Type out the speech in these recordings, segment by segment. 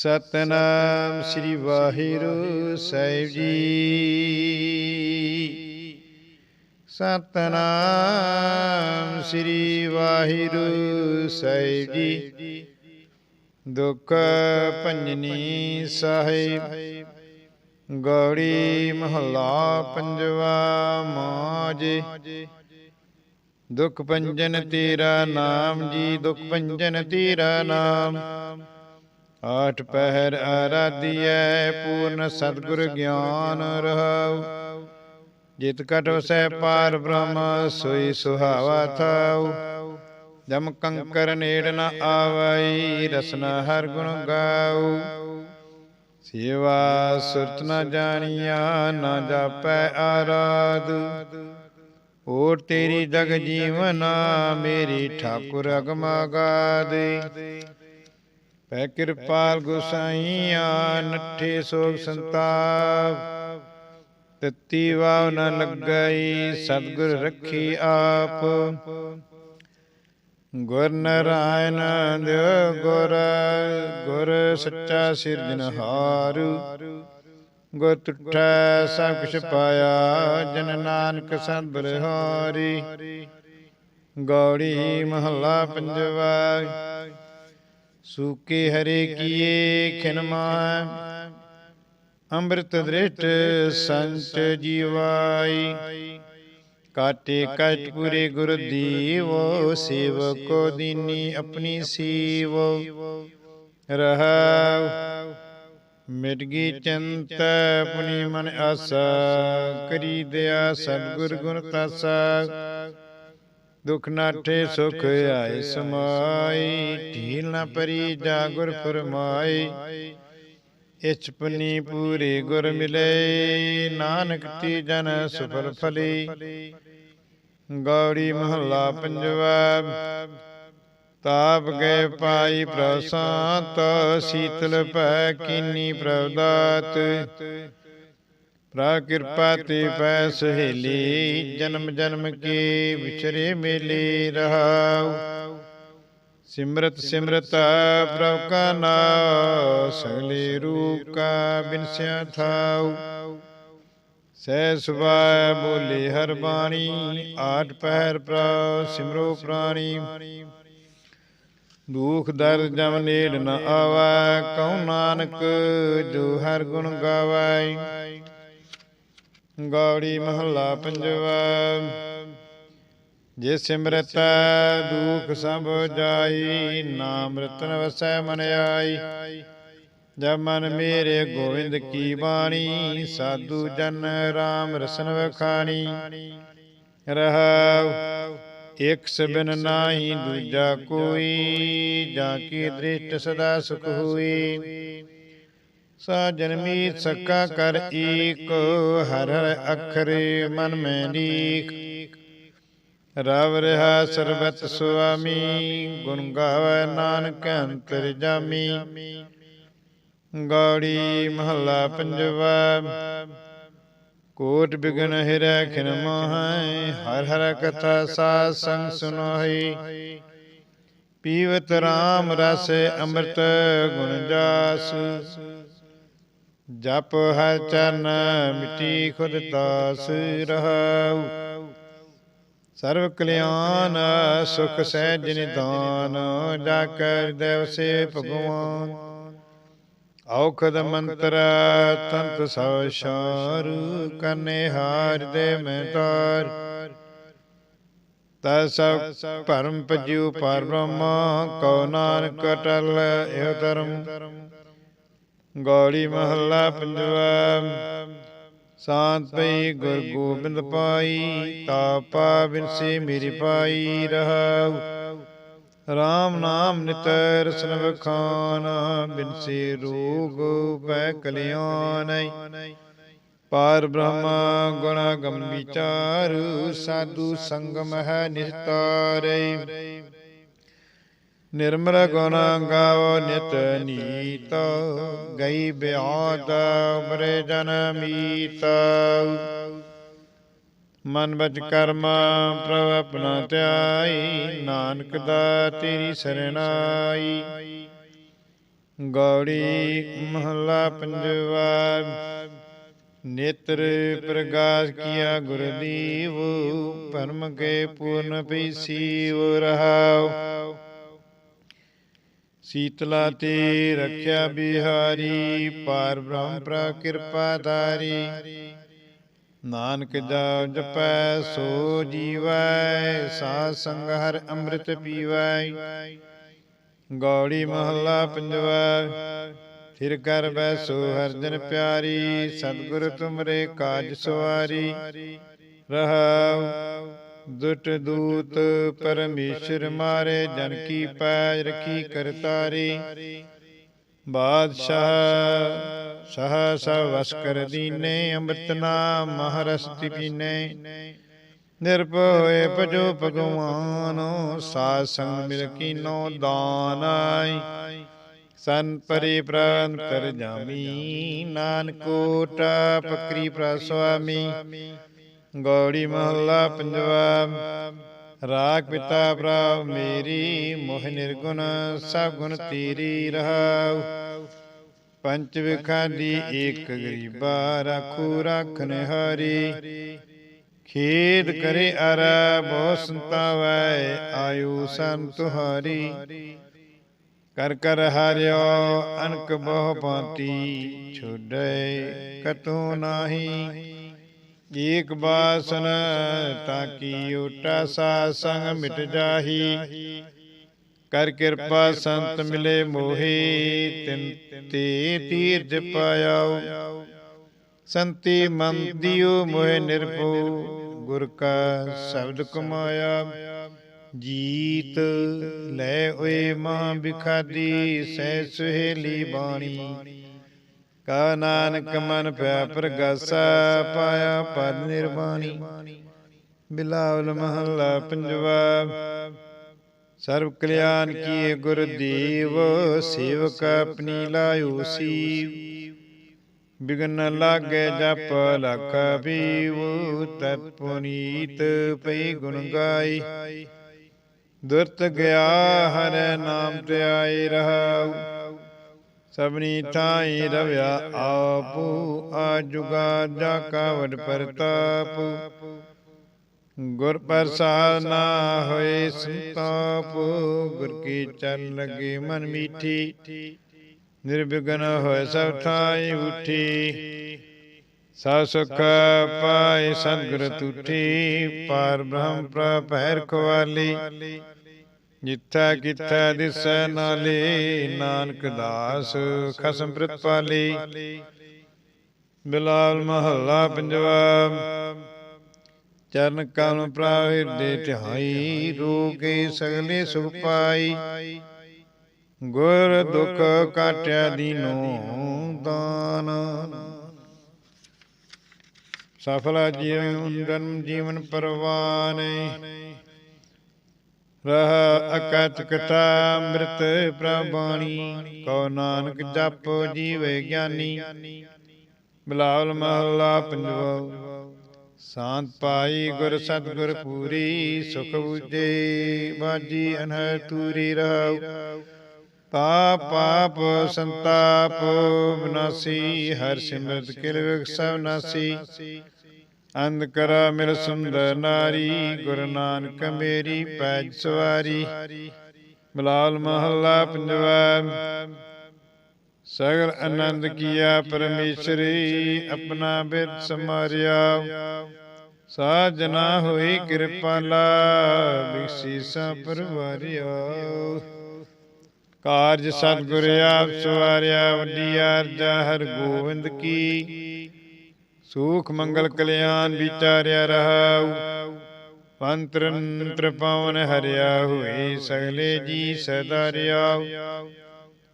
ਸਤਨਾਮ ਸ੍ਰੀ ਵਾਹਿਗੁਰੂ ਸਾਹਿਬ ਜੀ ਸਤਨਾਮ ਸ੍ਰੀ ਵਾਹਿਗੁਰੂ ਸਾਹਿਬ ਜੀ ਦੁਖ ਭੰਜਨੀ ਸਾਹਿਬ ਗੌੜੀ ਮਹੱਲਾ ਪੰਜਵਾ ਮਾਜੇ ਦੁਖ ਭੰਜਨ ਤੇਰਾ ਨਾਮ ਜੀ ਦੁਖ ਭੰਜਨ ਤੇਰਾ ਨਾਮ ਆਠ ਪਹਿਰ ਆਰਾਧੀਐ, ਪੂਰਨ ਸਤਿਗੁਰ ਗਿਆਨ ਰਹਾਉ। ਜਿਤ ਕਟ ਵਸੈ ਪਾਰ ਬ੍ਰਹਮ, ਸੋਈ ਸੁਹਾਵਾ ਥਾਉ। ਜਮ ਕੰਕਰ ਨੇੜ ਨ ਆਵਈ, ਰਸਨਾ ਹਰ ਗੁਣ ਗਾਉ। ਸੇਵਾ ਸੁਰਤ ਨ ਜਾਣੀਆ, ਨ ਜਾਪੈ ਆਰਾਧ। ਓ ਤੇਰੀ ਜਗ ਜੀਵਨਾ, ਮੇਰੀ ਠਾਕੁਰ ਅਗਮਾਗਾਦ ਪੈ ਕਿਰਪਾਲ ਗੁਸਾਈਆ ਨੱਠੇ ਸੋਗ ਸੰਤਾਪ। ਤਤੀ ਵਾਵ ਨ ਲੱਗਈ ਸਤਿਗੁਰ ਰੱਖੀ ਆਪ। ਗੁਰ ਨਰਾਇਣ ਦਿਓ ਗੁਰ ਗੁਰ ਸੱਚਾ ਸਿਰਜਨਹਾਰ ਗੁਰ ਤੁਠੈ ਸਭ ਕੁਛ ਪਾਇਆ ਜਨ ਨਾਨਕ ਸੰਤ ਹਾਰੀ ਗੌੜੀ ਮਹੱਲਾ ਪੰਜਵਾ। ਸੂਕੇ ਹਰੇ ਕੀਏ ਖਿਨਮਾ। ਅੰਮ੍ਰਿਤ ਦ੍ਰਿਸ਼ਟ ਸੰਤ ਜੀਵਾਈ। ਕਾਟੇ ਕਟ ਪੁਰੇ ਗੁਰ ਦੀਵੋ, ਸੇਵਕੋ ਦੀਨੀ ਆਪਣੀ ਸੀਵੋ। ਰਹਾਉ ਮਿਟ ਗਈ ਚਿੰਤ ਆਪਣੀ ਮਨ ਆਸਾ, ਕਰੀ ਦਿਆ ਸਤਿਗੁਰ ਗੁਣ ਤਾਸਾ। ਦੁਖ ਨਾਠੇ ਸੁਖ ਆਏ ਸਮਾਈ ਢੀਲ ਨਾ ਪਰੀ ਜਾ ਗੁਰ ਫਰਮਾਈ ਇਚਪਨੀ ਪੂਰੇ ਗੁਰ ਮਿਲੇ ਨਾਨਕ ਤੀ ਜਨ ਸੁਫਲ ਫਲੀ। ਗੌੜੀ ਮਹੱਲਾ ਪੰਜਵਾ ਤਾਪ ਗਏ ਪਾਈ ਪ੍ਰਸਾਤ ਸੀਤਲ ਭੈ ਕੀਨੀ ਪ੍ਰਵਦਾਤ। ਪ੍ਰਾ ਕਿਰਪਾ ਤੇ ਪੈ ਸਹੇਲੀ ਜਨਮ ਜਨਮ ਕੇ ਵਿਚਰੇ ਮੇਲੇ ਰਹਾਉ। ਸਿਮਰਤ ਸਿਮਰਤ ਪ੍ਰਭ ਕਾ ਨਾਮ, ਸਗਲੇ ਰੂਪ ਕਾ ਬਿਨਸਿਆ ਥਾਉ। ਸਹਿ ਸੁਭਾਇ ਬੋਲੇ ਹਰ ਬਾਣੀ, ਆਠ ਪਹਿਰ ਪ੍ਰਭ ਸਿਮਰੋ ਪ੍ਰਾਣੀ। ਦੁਖ ਦਰਦ ਜਮ ਨੇੜ ਨ ਆਵਾ ਕਉ ਨਾਨਕ ਜੋ ਹਰ ਗੁਣ ਗਾਵੈ ਗੌੜੀ ਮਹੱਲਾ ਪੰਜਵਾ। ਜੇ ਸਿਮਰਤ ਦੁਖ ਸਭ ਜਾਈ ਨਾਮ ਰਤਨ ਵਸੈ ਮਨ ਆਈ। ਜਬ ਮਨ ਮੇਰੇ ਗੋਵਿੰਦ ਕੀ ਬਾਣੀ, ਸਾਧੂ ਜਨ RAM ਰਸਨ ਵਖਾਣੀ। ਰਹਾਉ ਇਕ ਸਬਨ ਨਾਹੀ ਦੂਜਾ ਕੋਈ, ਜਾਂ ਕੀ ਦ੍ਰਿਸ਼ਟ ਸਦਾ ਸੁਖ ਹੋਈ। ਸਾ ਜਨਮੀ ਸਕਾ ਕਰ ਏਕ ਹਰ ਹਰ ਅਖਰੇ ਮਨ ਮੈਂ ਲੀਖ ਰਵ ਰਹਾ ਸਰਬਤ ਸੁਆਮੀ ਗੁਣ ਗਾਵੇ ਨਾਨਕ ਅੰਤਰ ਜਾਮੀ। ਗੌੜੀ ਮਹੱਲਾ ਪੰਜਵਾ ਕੋਟ ਬਿਗਨ ਹਿਰੈ ਖਿਨ ਮੋਹੈ ਹਰ ਹਰ ਕਥਾ ਸਾਧ ਸੰਗ ਸੁਨੋਹੀ। ਪੀਵਤ RAM ਰਸ ਅੰਮ੍ਰਿਤ ਗੁਣ ਜਾਸ। ਜਪ ਹਰ ਚਰਨ, ਮਿਟੀ ਖੁਦ ਤਾਸ ਰਹਾਉ ਸਰਵ ਕਲਿਆਣ, ਸੁਖ ਸਹਿਜ ਨਿਦਾਨ ਜਾ ਕਰ ਦੇਵ ਸੇ ਭਗਵਾਨ। ਔਖਦ ਮੰਤਰ, ਤੰਤ ਸਭ ਸ਼ਾਰ ਕਰਨੇ ਹਾਰ ਦੇ ਮੈਂ ਤਾਰ ਤਾ ਸਭ ਪਰਮ ਪਜਿਉ ਪਰ ਬ੍ਰਹਮ ਕਉ ਨਾਨਕ ਟਲ ਇਹ ਧਰਮ। ਗੌੜੀ ਮਹੱਲਾ ਪੰਜਵਾ। ਸਾਤ ਪਈ ਗੁਰ ਗੋਬਿੰਦ ਪਾਈ, ਤਾਪਾ ਬਿਨਸੀ ਮੇਰੀ ਪਾਈ ਰਹਾਉ। RAM ਨਾਮ ਨਿਤ ਰਸਨ ਵਖਾਨ, ਬਿਨਸੀ ਰੋਗ ਪੈ ਕਲਿਆਣ। ਪਾਰ ਬ੍ਰਹਮ ਗੁਣ ਗਮ ਸਾਧੂ ਸੰਗਮ ਹੈ ਨਿਸਤਾਰੇ ਨਿਰਮਲ ਗੁਣ ਗਾਵ ਨਿਤ ਨੀਤ, ਗਈ ਬਿਆਦ ਉਮਰੇ ਜਨ ਮਨ ਬਚ ਕਰਮ ਪ੍ਰਭ ਆਪਣਾ ਧਿਆਈ, ਨਾਨਕ ਦਾ ਤੇਰੀ ਸਰਣਾਈ। ਗੌੜੀ ਮਹਲਾ ਪੰਜਵਾ, ਨੇਤਰ ਪ੍ਰਗਾਸ ਕੀਆ ਗੁਰਦੀਵ, ਪਰਮ ਕੇ ਪੂਰਨ ਪੀਸੀਵ ਰਹਾਉ। ਸੀਤਲਾ ਤੇ ਰੱਖਿਆ ਬਿਹਾਰੀ ਪਾਰ ਬ੍ਰਹਮ ਪ੍ਰਾ ਕਿਰਪਾ ਧਾਰੀ ਨਾਨਕ ਜਾ ਜਪੈ ਸੋ ਜੀਵੈ ਸਾਧ ਸੰਗ ਹਰ ਅੰਮ੍ਰਿਤ ਪੀਵੈ ਗੌੜੀ ਮਹੱਲਾ ਪੰਜਵਾ ਫਿਰ ਕਰ ਬੈਸੋ ਹਰ ਜਨ ਪਿਆਰੀ ਸਤਿਗੁਰ ਤੁਮਰੇ ਕਾਜ ਸਵਾਰੀ। ਰਹਾਉ। ਦੁਟ ਦੂਤ ਪਰਮੇਸ਼ਰ ਮਾਰੇ, ਜਨ ਕੀ ਪੈਜ ਰਖੀ ਕਰਤਾਰੀ। ਬਾਦਸ਼ਾਹ ਸਹ ਸਭ ਵਸ ਕਰ ਦੀਨੇ, ਅੰਮ੍ਰਿਤ ਨਾਮ ਮਹਰਸ ਪੀਨੇ ਨਿਰਭਉ ਭਜੋ ਭਗਵਾਨ, ਸਾਧ ਸੰਗ ਮਿਲ ਕੀਨੋ ਦਾਨ ਆਈ। ਸਨ ਪਰੀ ਪ੍ਰੰਤਰ ਜਾਮੀ ਨਾਨ ਕੋਟਾ ਪਕਰੀ ਪ੍ਰ ਸੁਆਮੀ ਗੌੜੀ ਮਹੱਲਾ ਪੰਜਵਾ। ਰਾਗ ਪਿਤਾ ਪ੍ਰਭ ਮੇਰੀ ਮੋਹ ਨਿਰਗੁਣ, ਸਭ ਗੁਣ ਤੇਰੀ ਰਹਾਉ। ਪੰਚ ਵਿਖਾਂ ਦੀ ਏਕ ਗਰੀਬਾ ਰਾਖੂ ਰਾਖਨ ਹਰੀ ਖੇਦ ਕਰੇ ਅਰ, ਬਹੁ ਸੰਤਾਵੈ ਆਯੂ ਸੰਤ ਤੁਹਾਰੀ। ਕਰ ਕਰ ਹਰਿਓ, ਅਨਕ ਬਹੁ ਪਾਤੀ ਛੁਡੈ ਕਤੂ ਨਾਹੀ। ਏਕ ਬਾਸਨ ਤਾਕੀ ਓਟਾ ਸਾ ਸੰਗ ਮਿਟ ਜਾਹੀ। ਕਰ ਕਿਰਪਾ ਸੰਤ ਮਿਲੇ ਮੋਹੀ, ਤਿਨ ਤੇ ਤੀਰਜ ਪਾਇਓ। ਸੰਤੀ ਮਨ ਦਿਓ ਮੋਹਿ ਨਿਰਭਉ, ਗੁਰ ਕਾ ਸ਼ਬਦ ਕਮਾਇਆ। ਜੀਤ ਲੈ ਓਏ ਮਾਂ ਬਿਖਾਦੀ ਸਹਿ ਸੁਹੇਲੀ ਬਾਣੀ। ਕਾ ਨਾਨਕ ਮਨ ਪਿਆ ਪ੍ਰਗਾਸਾ, ਪਾਇਆ ਪਰ ਨਿਰਵਾਣੀ। ਬਿਲਾਵਲ ਮਹੱਲਾ ਪੰਜਵਾ, ਸਰਬ ਕਲਿਆਣ ਕੀਏ ਗੁਰ ਦੇਵ, ਸੇਵਕ ਆਪਣੀ ਲਾਇਓ ਸੀ ਬਿਗਨ ਲਾਗੇ ਜਪ ਲਖ ਪੀਵ, ਤਤ ਪਈ ਗੁਣ ਗਾਈ। ਦੁਰਤ ਗਿਆ ਹਰ ਨਾਮ ਤੇ ਆਈ ਰਹਾਉ। ਸਭਨੀ ਥਾਈ ਰਵਿਆ ਆਪੂ ਆ ਜੁਗਾ ਜਾ ਕਾ ਵਡ ਪ੍ਰਤਾਪ। ਗੁਰ ਪ੍ਰਸਾਦ ਨਾ ਹੋਏ ਸੰਤਾਪ। ਗੁਰ ਕੀ ਚਰਨ ਲਗੇ ਮਨ ਮੀਠੀ। ਨਿਰਵਿਘਨ ਹੋਏ ਸਭ ਥਾਈ ਉਠੀ ਸਾ ਸੁਖ ਪਾਏ ਸਤਿਗੁਰ ਤੁਠੀ ਪਾਰ ਬ੍ਰਹਮ ਪ੍ਰਭੈ ਰਖਵਾਲੀ ਜਿੱਥਾ ਕਿਥੈ ਦਿਸੈ ਨਾਲੇ, ਨਾਨਕ ਦਾਸ, ਖਸਮ ਪ੍ਰਤਪਾਲੀ ਬਿਲਾਲ ਮਹੱਲਾ ਪੰਜਵਾ, ਚਰਨ ਕਮਲ ਪ੍ਰਾਹਿਰ ਦੇ ਧਿਆਈ ਰੋਗੇ ਸਗਲੇ ਸੁਖ ਪਾਈ। ਗੁਰ ਦੁਖ ਕਾਟਿਆ ਦੀਨੋ ਦਾਨ। ਸਫਲਾ ਜੀਵਨ, ਜਨਮ ਜੀਵਨ ਪਰਵਾਨੇ। ਰਹ ਅਕਤ ਕਥਾ ਅੰਮ੍ਰਿਤ ਪ੍ਰਬਾਣੀ ਕੋ ਨਾਨਕ ਜਪ ਜੀਵੇ ਗਿਆਨੀ। ਬਿਲਾਵਲ ਮਹੱਲਾ ਪੰਜਵਾ, ਸ਼ਾਂਤ ਪਾਈ ਗੁਰ ਸਤਗੁਰ ਪੂਰੀ, ਸੁਖ ਬੁਝੇ, ਬਾਜੀ ਅਨਹ ਤੂਰੀ ਰਹਾਉ। ਪਾਪ ਪਾਪ, ਸੰਤਾਪ ਵਿਨਾਸੀ ਹਰ ਸਿਮਰਤ ਕਿਲ ਵਿਗ ਸਭ ਨਾਸੀ। ਅੰਧ ਕਰਾ ਮਿਲ ਸੁੰਦਰ ਨਾਰੀ, ਗੁਰੂ ਨਾਨਕ ਮੇਰੀ ਪੈਜ ਸਵਾਰੀ। ਮਲਾਲ ਮਹੱਲਾ ਪੰਜਵਾ, ਸਗਲ ਆਨੰਦ ਕੀਆ ਪਰਮੇਸ਼ਰੀ, ਆਪਣਾ ਬਿਦ ਸਮਾਰਿਆ। ਸਾਜਨਾ ਹੋਈ ਕਿਰਪਾਲਾ ਬਿਕਸੀਸਾ ਪਰਵਾਰਿਆ। ਕਾਰਜ ਸਤਿਗੁਰ ਆਪ ਸਵਾਰਿਆ, ਵੱਡੀ ਅਰਜਾ ਹਰ ਗੋਬਿੰਦ ਕੀ। ਸੂਖ ਮੰਗਲ ਕਲਿਆਣ ਵਿਚਾਰਿਆ ਰਹਾਉ। ਪੰਤਰੰਤਰ ਪਵਨ ਹਰਿਆ ਹੋਏ ਸਗਲੇ ਜੀ ਸਦਾ ਰਿਆਉ।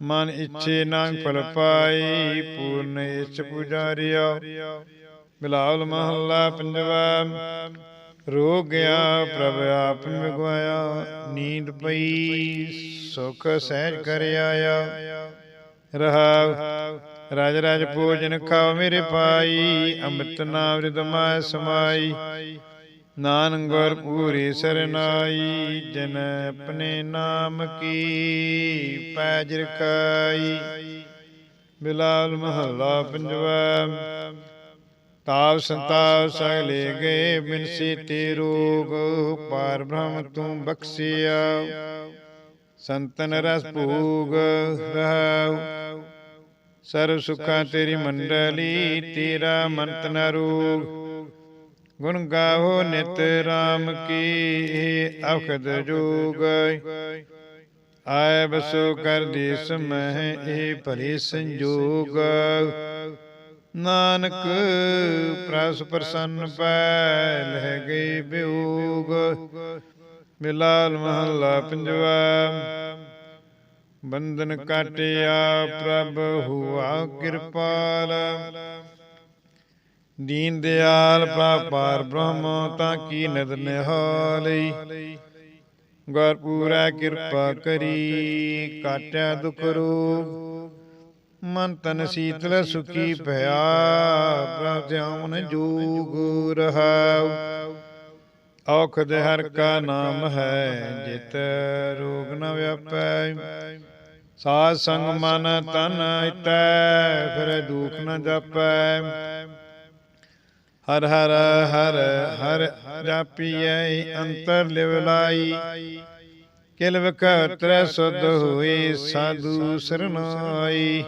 ਮਨ ਇੱਛੇ ਨਾਮ ਫਲ ਪਾਈ ਪੂਰਨ ਇਛ ਪੁਜਾਰਿਆ ਬਿਲਾਵਲ ਮਹੱਲਾ ਪੰਜਵਾ ਰੋ ਗਿਆ ਪ੍ਰਭ ਆਪ ਮਿਗਵਾਇਆ ਨੀਂਦ ਪਈ ਸੁਖ ਸਹਿਜ ਕਰ ਆਇਆ ਰਹਾ ਰਾਜ ਰਾਜ ਭੋਜਨ ਖਾਓ ਮੇਰੇ ਪਾਈ ਅੰਮ੍ਰਿਤ ਨਾਮ ਰਿਦਮਾ ਸਮਾਈ। ਨਾਨਕ ਗੁਰ ਪੂਰੀ ਸਰਨਾਈ, ਜਨ ਆਪਣੇ ਨਾਮ ਕੀ ਪੈਜ ਰਖਾਈ। ਬਿਲਾਲ ਮਹੱਲਾ ਪੰਜਵਾ, ਤਾਪ ਸੰਤਾਪ ਸਗਲੇ ਗਏ ਬਿਨਸੀ ਤੇ ਰੋਗ, ਪਾਰ ਬ੍ਰਹਮ ਤੂੰ ਬਖਸ਼ਿਆ। ਸੰਤਨ ਰਸ ਭੂਗ ਰਹਾਉ। ਸਰਬ ਸੁਖਾਂ ਤੇਰੀ ਮੰਡਲੀ, ਤੇਰਾ ਮੰਤ ਨ ਰੋਗ ਗੁਣ ਗਾਵੋ ਨਿਤ ਰਾਮ ਕੀ ਅਖਦ ਜੋਗ। ਆਏ ਬਸੋ ਕਰ ਦੇਸ ਮਹਿ ਇਹ ਭਲੇ ਸੰਜੋਗ। ਨਾਨਕ ਪ੍ਰਸ ਪ੍ਰਸੰਨ ਪੈ ਲਹਿ ਗਈ ਬਿਯੋਗ ਮਿਲਾਲ ਮਹੱਲਾ ਪੰਜਵਾ। ਬੰਧਨ ਕਾਟਿਆ ਪ੍ਰਭ ਹੁਆ ਕਿਰਪਾਲ। ਦੀਨ ਦਿਆਲ ਪਾਰ ਬ੍ਰਹਮ ਤਾਂ ਕੀ ਨਦ ਨਿਹਾਲੀ ਗੁਰ ਪੂਰਾ ਕਿਰਪਾ ਕਰੀ ਕਾਟਿਆ ਦੁਖ ਰੋਗ ਮਨ ਤਨ ਸੀਤਲ ਸੁਖੀ ਭਇਆ ਪ੍ਰਭ ਧਿਆਨ ਜੋਗ ਰਹਾਉ। ਔਖਦ ਹਰ ਕਾ ਨਾਮ ਹੈ ਜਿਤ ਰੋਗ ਨ ਵਿਆਪੈ। ਸਾਧ ਸੰਗ ਮਨ ਤਨ ਹਿਤੈ ਫਿਰ ਦੁਖ ਨ ਜਾਪੈ। ਹਰ ਹਰ ਹਰ ਹਰ ਜਾਪੀਐ, ਅੰਤਰ ਲਿਵ ਲਾਈ। ਕਿਲ ਤ੍ਰੈ ਸੁਧ ਹੋਈ, ਸਾਧੂ ਸਰਨਾਈ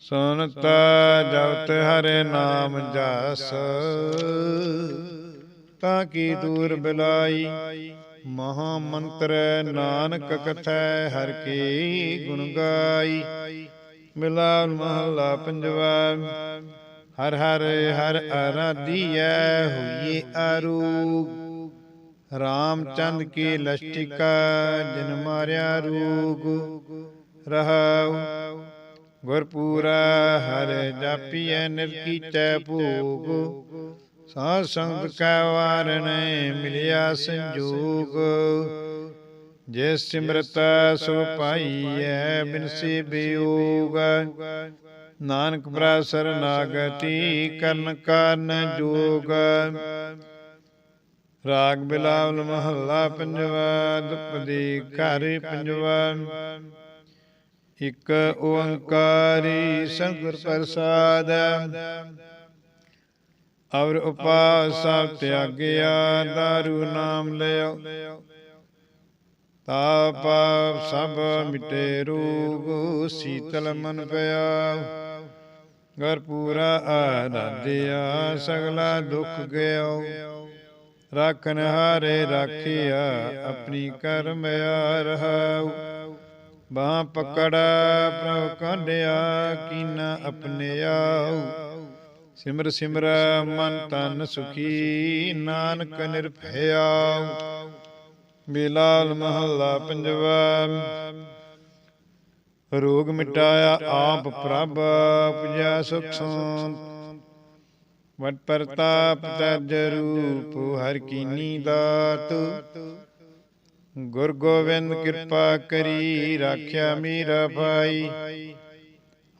ਸੁਨਤਾ ਜਪਤ ਹਰੇ ਨਾਮ ਜਸ, ਤਾਂ ਕੀ ਦੂਰ ਬਿਲਾਈ। ਮਹਾ ਮੰਤਰ ਨਾਨਕ ਕਥੈ ਹਰ ਕੀ ਗੁਣ ਗਾਈ। ਮਿਲਾਲ ਮਹਲਾ ਪੰਜਵਾ, ਹਰ ਹਰ ਹਰ ਅਰਾਧੀਐ ਹੋਈਏ ਅਰੂਗ ਰਾਮਚੰਦ ਕੀ ਲਸ਼ਟਿਕਾ ਜਿਨ ਮਾਰਿਆ ਰੂਗ। ਰਹਾਉ ਗੁਰ ਪੂਰਾ ਹਰ ਜਾਪੀਐ ਨਿਰਕੀਚੈ ਭੋਗ। ਸਾਧ ਸੰਗਤ ਕੈ ਵਾਰਨ ਮਿਲਿਆ ਸੰਜੋਗ। ਜੇ ਸਿਮਰਤ ਸੋ ਪਾਈਐ ਬਿਨਸੀ ਬਿਯੋਗ ਨਾਨਕ ਪ੍ਰਾ ਸਰਨਾਗਤੀ ਕਰਨ ਕਾਰਨ ਜੋਗ। ਰਾਗ ਬਿਲਾਵਲ ਮਹੱਲਾ ਪੰਜਵਾ ਦੁਪਦੀ ਘਰ ਪੰਜਵਾ। ਇਕ ਓੰਕਾਰੀ ਸਤਿਗੁਰ ਪ੍ਰਸਾਦ ਅਵਰ ਉਪਾਸਾ ਤਿਆਗਿਆ, ਦਾਰੂ ਨਾਮ ਲਿਓ ਤਾਪ ਸਭ ਮਿਟੇ ਰੋਗ ਸੀਤਲ ਮਨ ਪਿਆ। ਗਰ ਪੂਰਾ ਆਰਾਧਿਆ, ਸਗਲਾ ਦੁੱਖ ਗਿਓ ਰਾਖਨ ਹਾਰੇ ਰਾਖਿਆ, ਆਪਣੀ ਕਰਮ ਆ ਰਹਾਉ ਬਾਹ ਪਕੜਾ, ਪ੍ਰਭ ਕਾਢਿਆ, ਕੀਨਾ ਆਪਣੇ ਆਉ। ਸਿਮਰ ਸਿਮਰ ਮਨ ਤਨ ਸੁਖੀ, ਨਾਨਕ ਨਿਰਭਇਆ। ਬਿਲਾਲ ਮਹੱਲਾ ਪੰਜਵਾ। ਰੋਗ ਮਿਟਾਇਆ ਆਪ ਪ੍ਰਭ ਪੁਜਾ ਸੁਖ ਸੰਤ। ਵਟ ਪ੍ਰਤਾਪ ਤਜ ਰੂਪ, ਹਰ ਕੀਨੀ ਦਾਤ ਗੁਰ ਗੋਬਿੰਦ ਕਿਰਪਾ ਕਰੀ, ਰਾਖਿਆ ਮੇਰਾ ਭਾਈ।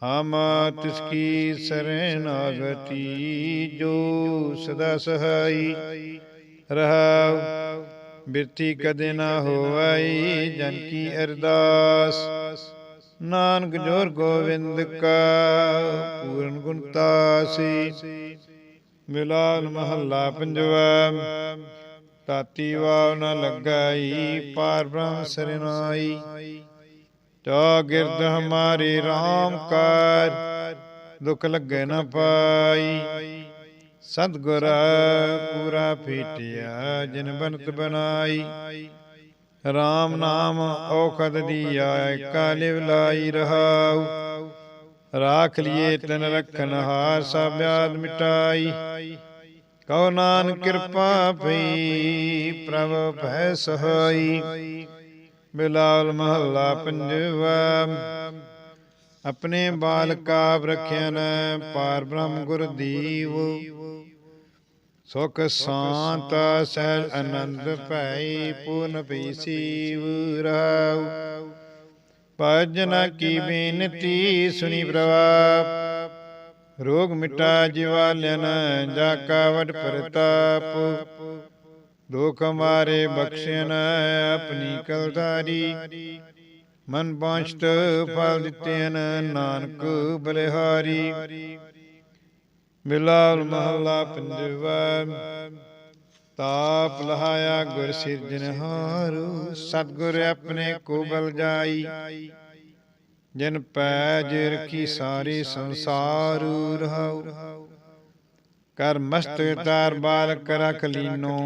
ਹਮ ਤਿਸ ਕੀ ਸਰਣਾਗਤੀ ਜੋ ਸਦਾ ਸਹਾਈ ਰਹਾਉ। ਬਿਰਤੀ ਕਦੇ ਨਾ ਹੋਵਈ, ਜਨ ਕੀ ਅਰਦਾਸ। ਨਾਨਕ ਜੋਰ ਗੋਵਿੰਦ ਕਾ ਪੂਰਨ ਗੁਣਤਾਸੀ ਮਿਲਾਲ ਮਹੱਲਾ ਪੰਜਵਾ ਤਾਤੀ ਵਾਵ ਨ ਲਗਾਈ, ਪਾਰ ਬ੍ਰਹਮ ਸਰਨਾਈ। ਤੋ ਗਿਰਦ ਹਮਾਰੀ RAM ਕਾਰ, ਦੁਖ ਲੱਗੇ ਨਾ ਪਾਈ। ਸਤਗੁਰ ਪੂਰਾ ਫੀਟਿਆ, ਜਿਨ ਬਨਤ ਬਨਾਈ RAM ਨਾਮ ਔਖਦ ਦੀ ਦੀਆ ਕਾਲਿਵ ਲਾਈ ਰਹਾਉ। ਰਾਖ ਲਿਏ ਤਨ ਰਖਨ ਹਾਰ, ਸਭ ਆਦ ਮਿਟਾਈ। ਕਉ ਨਾਨਕ ਕਿਰਪਾ ਭਈ, ਪ੍ਰਭ ਭੈ ਸਹਾਈ। ਬਿਲਾਲ ਮਹੱਲਾ ਪੰਜਵਾ। ਆਪਣੇ ਬਾਲਕਾ ਰਖਿਆਨ ਪਾਰ ਬ੍ਰਹਮ ਗੁਰ ਦੀਵ। ਸੁਖ ਸ਼ਾਂਤ ਸਹਿ ਆਨੰਦ ਭਈ ਪੂਰਨ ਭਈ ਸੀਵ ਰਾਉ ਭਜਨ ਕੀ ਬੇਨਤੀ ਸੁਣੀ ਪ੍ਰਭਾ। ਰੋਗ ਮਿਟਾ ਜਿਵਾਲਨ ਜਾ ਕਾਵਟ ਪ੍ਰਤਾਪ। ਦੁਖ ਮਾਰੇ ਬਖਸ਼ਣ ਆਪਣੀ ਕਲਦਾਰੀ ਮਨ ਬਾਂਛਤ ਫਲ ਦਿੱਤੇਨ ਨਾਨਕ ਬਲਿਹਾਰੀ। ਮਿਲਾਲ ਮਹੱਲਾ ਪੰਜਵਾ। ਤਾਪ ਲਹਾਇਆ ਗੁਰ ਸਿਰਜਨਹਾਰੂ ਸਤਗੁਰ ਆਪਣੇ ਕੋ ਬਲ ਜਾਈ। ਜਿਨ ਪੈ ਪੈਜ ਰਖੀ ਸਾਰੇ ਸੰਸਾਰ ਰਹਾਉ। ਕਰ ਮਸਤ ਤਾਰ ਬਾਲਕ ਰਖ ਲੀਨੋ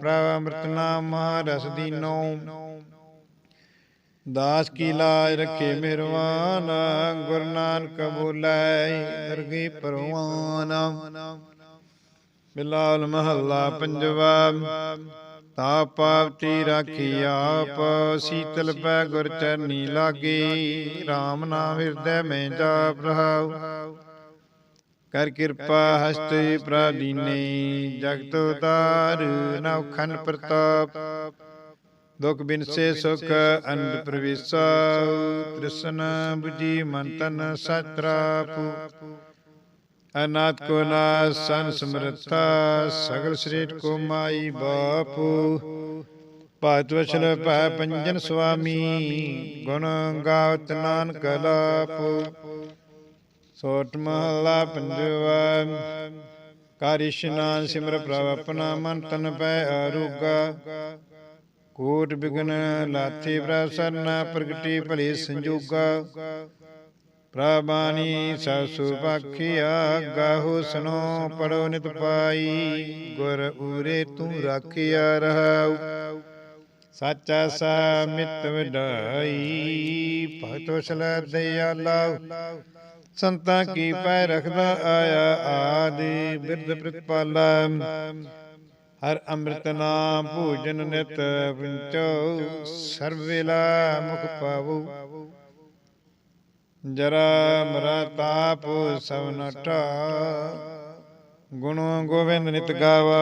ਪ੍ਰਭ ਅੰਮ੍ਰਿਤ ਨਾਮ ਰਸ ਦੀਨੋ। ਦਾਸ ਕੀ ਲਾਜ ਰਖੇ ਮਿਹਰਵਾਨ ਗੁਰ ਨਾਨਕ ਬੋਲੇ ਦਰਗੇ ਪਰਵਾਨ। ਬਿਲਾਲ ਮਹੱਲਾ ਪੰਜਵਾ। ਤਾ ਪਾਵਤੀ ਰਾਖੀ ਆਪ ਸੀਤਲ ਪੈ ਗੁਰ ਚਰਨੀ ਲਾਗੇ। RAM ਨਾਮ ਹਿਰਦੈ ਮੈਂ ਜਾਪ ਰਹਾਉ ਕਰ ਕਿਰਪਾ ਹਸਤੇ ਪ੍ਰਾਦੀਨੇ ਜਗਤ ਉਤਾਰ ਨਵ ਖੰਡ ਪ੍ਰਤਾਪ। ਦੁਖ ਬਿਨਸੇ ਸੁਖ ਅੰਡ ਪ੍ਰਵੇਸਾ। ਤ੍ਰਿਸ਼ਨ 부ਜੀ ਮਨ ਤਨ ਸਤਰਾਪੂ। ਅਨਾਥ ਕੋ ਨਾਸ ਸਨ ਸਮਰਥਾ। ਸਗਲ ਸ੍ਰੇਟ ਕੋ ਮਾਈ ਬਾਪੂ। ਭਾਤ ਵਚਨ ਭੈ ਪੰਜਨ ਸੁਆਮੀ ਗੁਣ ਗਾਵਤ ਨਾਨਕ ਲਾਪੂ ਸੋਟ ਮਹਲਾ ਪੰਜਵਾ, ਕਰ ਇਸ਼ਨਾਨ ਸਿਮਰ ਪ੍ਰਭ, ਆਪਣਾ ਮਨ ਤਨ ਪੈ ਅਰੂਗਾ ਕੋਟ ਬਿਗਨ ਲਾਥੀ ਪ੍ਰਭ, ਸਰਨਾ ਪ੍ਰਗਟੀ ਭਲੇ ਸੰਜੋਗਾ। ਪ੍ਰਬਾਨੀ ਸਸੁ ਪਖਿਆ ਗਾਹੋ ਸੁਨੋ ਪੜੋ ਨਿਤ ਪਾਈ, ਗੁਰ ਉਰੇ ਤੂੰ ਰਾਖਿਆ ਰਹਾਉ। ਸਾਚਾ ਸਾ ਮਿਤ ਵਡਾਈ, ਭਗਤ ਵਸਲ ਦਇਆਲਾ ਸੰਤਾਂ ਕੀ ਪੈ ਰਖਦਾ ਆਇਆ ਆਦਿ, ਬਿਰਧ ਪ੍ਰਤਪਾਲਾ। ਹਰ ਅੰਮ੍ਰਿਤ ਨਾਮ ਭੋਜਨ ਨਿਤ ਵਿੰਚੋ ਸਰਬ ਮੁਖ ਪਾਵੋ। ਜਰਾ ਮਰਾ ਤਾਪ ਸਭ ਨਟਾ, ਗੁਣ ਗੋਬਿੰਦ ਨਿਤ ਗਾਵਾ।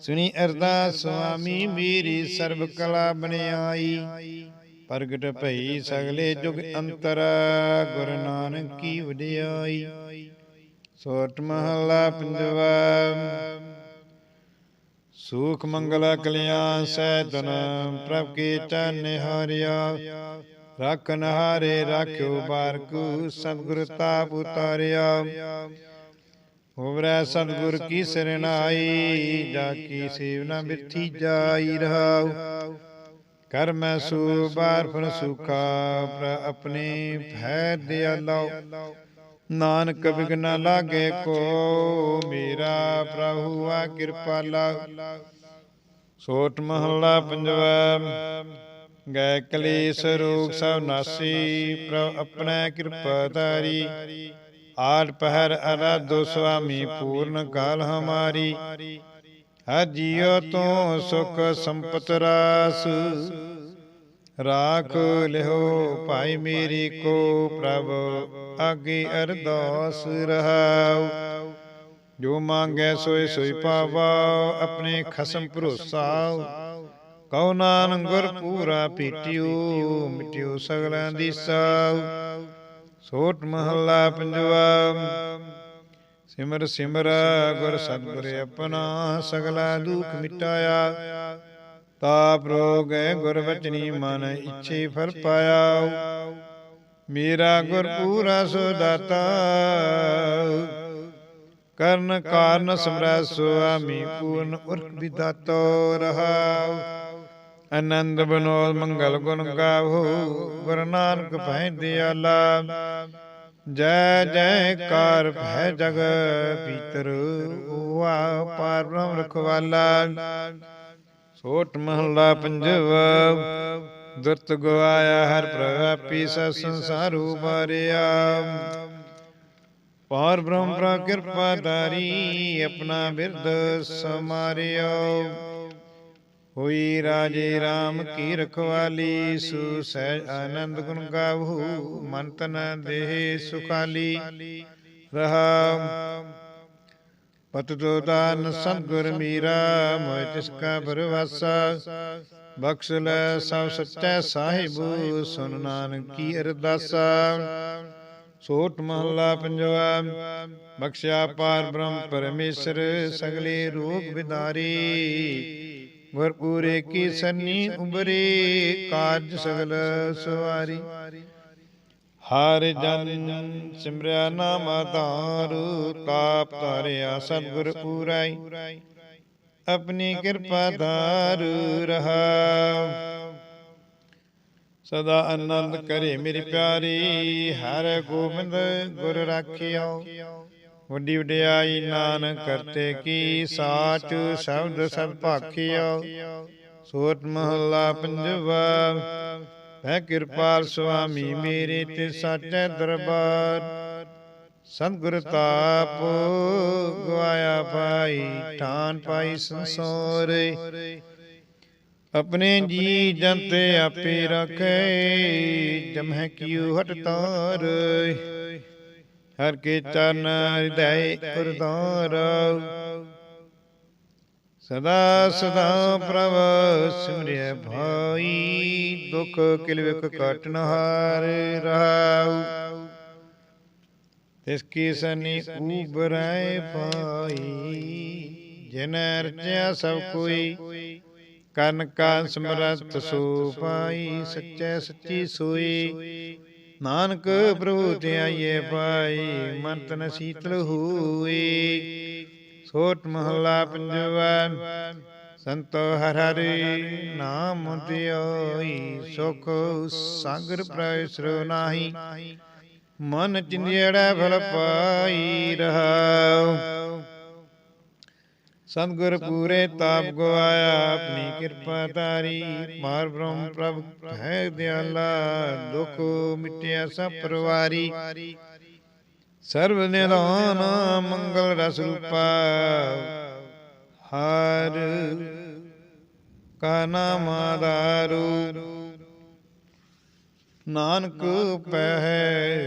ਸੁਣੀ ਅਰਦਾਸ ਸੁਆਮੀ, ਮੇਰੀ ਸਰਬ ਕਲਾ ਬਨਿਆਈ ਪ੍ਰਗਟ ਭਈ ਸਗਲੇ ਜੁਗ ਅੰਤਰ ਗੁਰ ਨਾਨਕ ਕੀ ਵਡਿਆਈ। ਸੋਟ ਮਹਲਾ ਪੰਜਵਾ ਸੁਖ ਮੰਗਲ ਕਲਿਆਣ ਸੈਤਨ ਪ੍ਰਭ ਕੀ ਚਰਨ ਹਾਰਿਆ ਰਖਨ ਹਾਰੇ ਰਾਖਿਓ ਬਾਰਕੂ ਸਤਿਗੁਰ ਤਾਪ ਉਤਾਰਿਆ। ਹੋਵਰੈ ਸਤਿਗੁਰ ਕੀ ਸਰਣਾਈ ਜਾ ਕੀ ਸੇਵਨਾ ਬਿਰਥੀ ਜਾਈ ਰਹਾਉ। ਕਰ ਮੈਂ ਸੂ ਬਾਰ ਫਨ ਸੁਖਾ ਪ੍ਰ ਆਪਣੇ ਭੈ ਦਿਆਲੋ ਨਾਨਕ ਬਿਗਨ ਲਾਗੇ ਕੋ ਮੇਰਾ ਪ੍ਰਭੂ ਆ ਕਿਰਪਾਲਾ। ਸੋਟ ਮਹੱਲਾ ਪੰਜਵਾ ਗੈ ਕਲੇਸ਼ ਰੋਗ ਸਭ ਨਾਸੀ ਪ੍ਰਭ ਆਪਣਾ ਕਿਰਪਾ ਧਾਰੀ ਆਠ ਪਹਿਰ ਅਰਾਧੋ ਸੁਆਮੀ ਪੂਰਨ ਕਾਲ ਹਮਾਰੀ। ਹਰ ਜੀਉ ਤੂੰ ਸੁਖ ਸੰਪਤ ਰਾਸ। ਰਾਖ ਲਿਓ ਭਾਈ ਮੇਰੀ ਕੋ ਪ੍ਰਭ ਆਗੇ ਅਰਦਾਸ ਰਹਾਉ। ਜੋ ਮੰਗੈ ਸੋਈ ਸੋਈ ਪਾਵਾ ਆਪਣੇ ਖਸਮ ਭਰੋਸਾ ਕਉ ਨਾਨਕ ਗੁਰ ਪੂਰਾ ਪੀਟਿਓ ਮਿਟਿਓ ਸਗਲਾਂ ਦੀ ਸਾਉ। ਸੋਟ ਮਹੱਲਾ ਪੰਜਵਾ ਸਿਮਰ ਸਿਮਰ, ਗੁਰ ਸਤਿਗੁਰ ਆਪਣਾ, ਸਗਲਾ ਦੁਖ ਮਿਟਾਇਆ। ਤਾਪ ਰੋਗੈ ਗੁਰ ਵਚਨੀ ਮਨ, ਇੱਛੇ ਫਲ ਪਾਇਆ। ਮੇਰਾ ਗੁਰ ਪੂਰਾ ਸੋ ਦਾਤਾ। ਕਰਨ ਕਾਰਨ ਸਮਰੈ ਸੁਆਮੀ ਪੂਰਨ ਉਰਖ ਵਿਦਾਤੋ ਰਹਾਉ ਆਨੰਦ ਬਨੋਦ ਮੰਗਲ ਗੁਣ ਗਾਵੋ, ਗੁਰ ਨਾਨਕ ਭੈ ਦਿਆਲਾ। ਜੈ ਜੈ ਕਾਰ ਭੈ ਜਗ ਪੀਤਰ ਵਾ ਪਾਰ ਬ੍ਰਹਮ ਰਖਵਾਲਾ। ਸੋਟ ਮਹਲਾ ਪੰਜਵਾ, ਦੁਰਤ ਗਵਾਇਆ ਹਰ ਪ੍ਰਭਾਪੀ ਸ ਸੰਸਾਰੂ ਬਾਰਿਆ ਪਾਰ ਬ੍ਰਹਮ ਪ੍ਰਾ ਕਿਰਪਾ ਧਾਰੀ ਆਪਣਾ ਬਿਰਦ ਸਮਾਰਿਓ ਹੋਈ ਰਾਜੇ RAM ਕੀ ਰਖਵਾਲੀ, ਸੂ ਸਹਿਜ ਆਨੰਦ ਗੁਣ ਗਾਵੂ, ਮਨ ਤਨ ਦੇਹ ਸੁਖਾਲੀ। ਰਹਾ ਪਤ ਦਾਨ ਸਤਗੁਰ ਮੀਰਾ ਮੋਇ ਤਿਸ ਕਾ ਪਰਵਾਸਾ ਬਖਸ਼ ਲੈ ਸਭ ਸੱਚੈ ਸਾਹਿਬ ਸੁਨ ਨਾਨਕ ਕੀ ਅਰਦਾਸਾ। ਸੋਟ ਮਹੱਲਾ ਪੰਜਵਾ, ਬਖਸ਼ਿਆ ਪਾਰ ਬ੍ਰਹਮ ਪਰਮੇਸ਼ਰ, ਸਗਲੇ ਰੋਗ ਵਿਦਾਰੀ ਗੁਰ ਪੂਰੇ ਕੀ ਸੰਨੀ ਉਬਰੇ ਕਾਜ ਸਗਲ ਸਵਾਰੀ। ਹਰ ਜਨ ਸਿਮਰਿਆ ਨਾਮ ਆਧਾਰ ਤਾਪ ਧਾਰਿਆ ਸਤਿਗੁਰ ਪੂਰਾਈ। ਆਪਣੀ ਕਿਰਪਾ ਧਾਰ ਰਹਾ। ਸਦਾ ਆਨੰਦ ਕਰੇ ਮੇਰੀ ਪਿਆਰੀ। ਹਰ ਗੋਬਿੰਦ ਗੁਰ ਰਾਖਿਓ। ਵੱਡੀ ਵਡਿਆਈ ਨਾਨਕ ਕਰਤੇ ਕੀ ਸਾਚ, ਸ਼ਬਦ ਸਭ ਭਾਖਿਓ। ਸੋਤ ਮਹੱਲਾ ਪੰਜਵਾ, ਹੈ ਕਿਰਪਾਲ ਸੁਆਮੀ ਮੇਰੇ ਤੇ ਸਾਚੇ ਦਰਬਾਰ। ਸਤਿਗੁਰ ਤਾਪ ਗਵਾਇਆ ਪਾਈ ਠਾਨ ਪਾਈ ਸੰਸੋਰੇ ਆਪਣੇ ਜੀ ਜੰਤੇ ਆਪੇ ਰਖੇ, ਜਮਹਿ ਕਿਉ ਹਟ ਹਰ ਕੇ ਚਰਨ ਹਿਰਦੈ ਉਰਦਾਰ ਸਦਾ ਸਦਾ ਪ੍ਰਭ ਸਿਮਰਿਆ ਭਾਈ, ਦੁਖ ਕਿਲ ਵਿਕ ਕਟਨ ਹਾਰ ਰਹਾਉ। ਤਿਸ ਕੀ ਸਨੀ ਉਬਰੈ ਪਾਈ ਜਿਨ ਰਚਿਆ ਸਭ ਕੋਈ, ਕਨ ਕਾ ਸਮਰਤ ਸੋ ਪਾਈ ਸੱਚੇ ਸੱਚੀ ਸੋਈ। ਨਾਨਕ ਪ੍ਰਭੂ ਤੇ ਆਈਏ ਪਾਈ ਮਨ ਤਨ ਸੀਤਲ ਹੋਏ ਸੋਟ ਮਹੱਲਾ ਪੰਜਵਾ, ਸੰਤੋ ਹਰ ਹਰਿ ਨਾਮ ਧਿਆਈ, ਸੁਖ ਸਾਗਰ ਪ੍ਰੈਸਰੋ ਨਾਹੀ। ਮਨ ਚਿੰਦੜਾ ਫਲ ਪਾਈ ਰਹਾਉ। ਸਤਿਗੁਰ ਪੂਰੇ ਤਾਪ ਗਵਾਇਆ ਆਪਣੀ ਕਿਰਪਾ ਤਾਰੀ ਮਾਰ ਬ੍ਰਹਮ ਪ੍ਰਭ ਹੈ ਦਿਆਲਾ। ਦੁਖ ਮਿਟਿਆ ਸਭ ਪਰਵਾਰੀ। ਸਰਬ ਨਿਧਾਨ ਮੰਗਲ ਰਸ ਰੂਪਾ। ਹਰ ਕਾ ਨਾਮ ਆਧਾਰੂ। ਨਾਨਕ ਪਹਿ।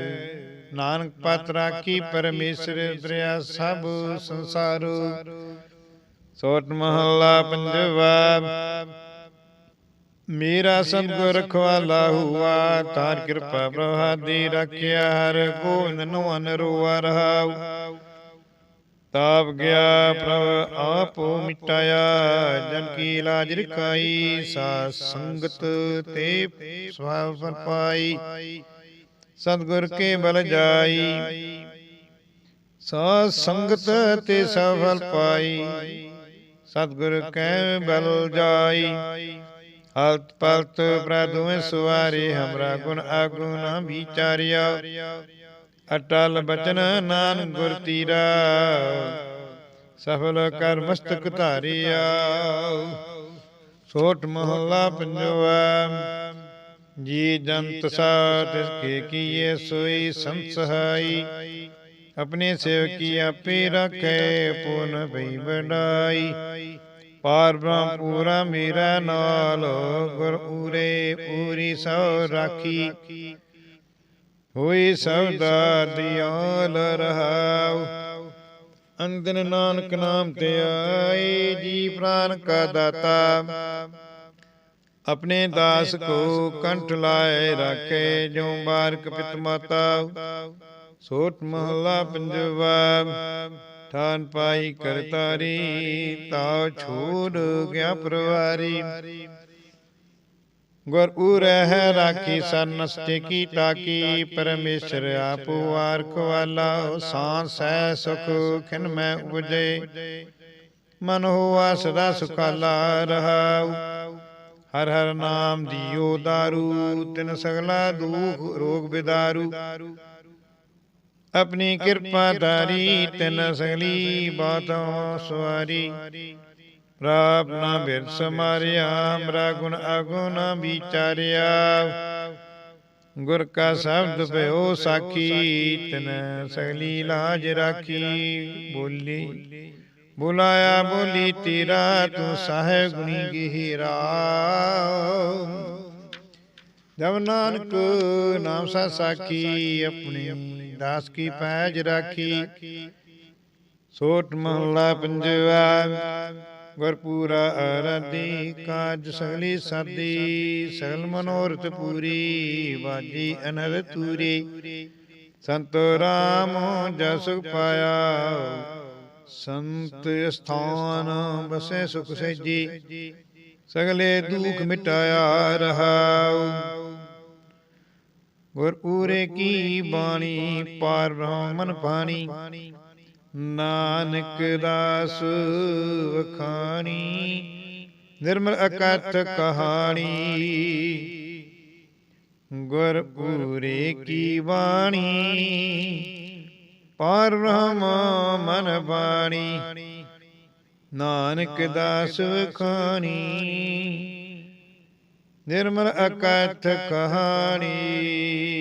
ਨਾਨਕ ਪਤ ਰਾਖੀ ਪਰਮੇਸ਼ਰ ਦਰਿਆ ਸਭ ਸੰਸਾਰੋ। ਸੋਟ ਮਹੱਲਾ ਪੰਜਵਾ ਮੇਰਾ ਸਤਿਗੁਰ ਰਖਵਾਲਾ ਹੁਆ, ਤਾਰ ਕਿਰਪਾ ਪ੍ਰਭਾਦੀ ਰੱਖਿਆ, ਹਰ ਗੋਬਿੰਦ ਨੂੰ ਅਨਰੋਆ ਰਹਾਉ। ਤਾਪ ਗਿਆ ਪ੍ਰਭ, ਆਪੋ ਮਿਟਾਇਆ, ਜਨ ਕੀ ਲਾਜ ਰਖਾਈ ਸਾ ਸੰਗਤ ਤੇ ਸਵਾਵ ਪਰ ਪਾਈ ਸਤਿਗੁਰ ਕੇ ਬਲ ਜਾਈ ਸਾ ਸੰਗਤ ਤੇ ਸਫਲ ਪਾਈ ਸਤਿਗੁਰ ਕੈ ਬਲ ਜਾਈ। ਹਲਤ ਪਲਤ ਪ੍ਰਦੁਮੇ ਸੁਵਾਰੇ ਹਮਰਾ ਗੁਣ ਆਗੂ ਨਾ ਵਿਚਾਰਿਆ। ਅਟਲ ਬਚਨ ਨਾਨਕ ਗੁਰ ਤੀਰਾ। ਸਫਲ ਕਰ ਮਸਤਕ ਧਾਰਿਆ। ਸੋਟ ਮਹੱਲਾ ਪੰਜਵਾ। ਜੀ ਜੰਤ ਸਾਤ ਕੇ ਕੀਏ ਸੋਈ ਸੰਸਹਾਈ। ਆਪਣੇ ਸੇਵਕੀ ਆਪੇ ਰੱਖੇ ਪੂਨ ਭਈ ਵਡਾਈ। ਪਾਰ ਬ੍ਰਹਮ ਪੂਰਾ ਮੇਰਾ ਨਾਲ ਗੁਰ ਪੂਰੇ ਪੂਰੀ ਸੋ ਰਾਖੀ। ਹੋਈ ਸਭ ਦਾ ਦਿਆਲ ਰਹਾਉ। ਅੰਦਨ ਨਾਨਕ ਨਾਮ ਤੇ ਆਏ ਜੀ ਪ੍ਰਾਨ ਕਾ ਦਾਤਾ। ਆਪਣੇ ਦਾਸ ਕੋ ਕੰਠ ਲਾਏ ਰੱਖੇ ਜੋ ਬਾਰਕ ਪਿਤ ਮਾਤਾ। ਸੋਟ ਮਹੱਲਾ ਪੰਜਵਾ ਠਾਨ ਪਾਈ ਕਰਤਾਰੀ ਤਾ ਛੋੜ ਗਿਆ ਪਰਵਾਰੀ। ਗੁਰ ਉਰਹਿ ਰਾਖੀ ਸਰਨਸਤੇ ਕੀ ਤਾਕੀ ਪਰਮੇਸ਼ਰ ਆਪੋ ਵਾਰ ਖਵਾਲਾ ਸਾਂ ਸਹਿ ਸੁਖ, ਖਿਨ ਮੈਂ ਉਪਜੇ। ਮਨ ਹੋਆ ਸਦਾ ਸੁਖਾਲਾ ਰਹਾਉ। ਹਰ ਹਰ ਨਾਮ ਦਿਓ ਦਾਰੂ, ਤਿਨ ਸਗਲਾ ਦੁਖ, ਰੋਗ ਬਿਦਾਰੂ। ਆਪਣੀ ਕਿਰਪਾ ਧਾਰੀ ਤਿਨ ਸਗਲੀ ਬਾਤੋਂ ਸਵਾਰੀ। ਰਾਪ ਨਾ ਬਿਰ ਸਮਾਰਿਆ ਹਮਰਾ ਗੁਣ ਅਗੁਣ ਵਿਚਾਰਿਆ। ਗੁਰ ਕਾ ਸ਼ਬਦ ਭਇਓ ਸਾਖੀ ਤਿਨ ਸਗਲੀ ਲਾਜ ਰਾਖੀ ਬੋਲੀ। ਬੁਲਾਇਆ ਬੋਲੀ ਤੇਰਾ ਤੂੰ ਸਾਹਿ ਗੁਣੀ ਗਹਿਰਾ। ਜਬ ਨਾਨਕ ਨਾਮ ਸਾ ਸਾਖੀ ਆਪਣੇ ਦਾਸ ਕੀ ਪੈਜ ਰਾਖੀ। ਸੋਟ ਮਹਲਾ ਪੰਜਵਾ ਗੁਰਪੂਰਾ ਅਰਾਧੀ ਕਾਜ ਸਗਲੀ ਸਾਦੀ ਸਗਲ ਮਨੋਰਥ ਪੂਰੀ ਬਾਜੀ ਅਨਰ ਤੂਰੀ ਸੰਤ ਰਾਮ ਜਸ ਪਾਇਆ ਸੰਤ ਸਥਾਨ ਬਸੇ ਸੁਖ ਸੇਜੀ ਸਗਲੇ ਦੁਖ ਮਿਟਾਇਆ ਰਹਾਉ। ਗੁਰ ਪੂਰੇ ਕੀ ਬਾਣੀ ਪਾਰ ਮਨ ਪਾਣੀ। ਨਾਨਕ ਦਾਸ ਵਖਾਣੀ। ਨਿਰਮਲ ਅਕਥ ਕਹਾਣੀ। ਗੁਰ ਪੂਰੇ ਕੀ ਬਾਣੀ। ਪਾਰ ਮਨ ਬਾਣੀ। ਨਾਨਕ ਦਾਸ ਵਖਾਣੀ। ਨਿਰਮਲ ਅਕਥ ਕਹਾਣੀ।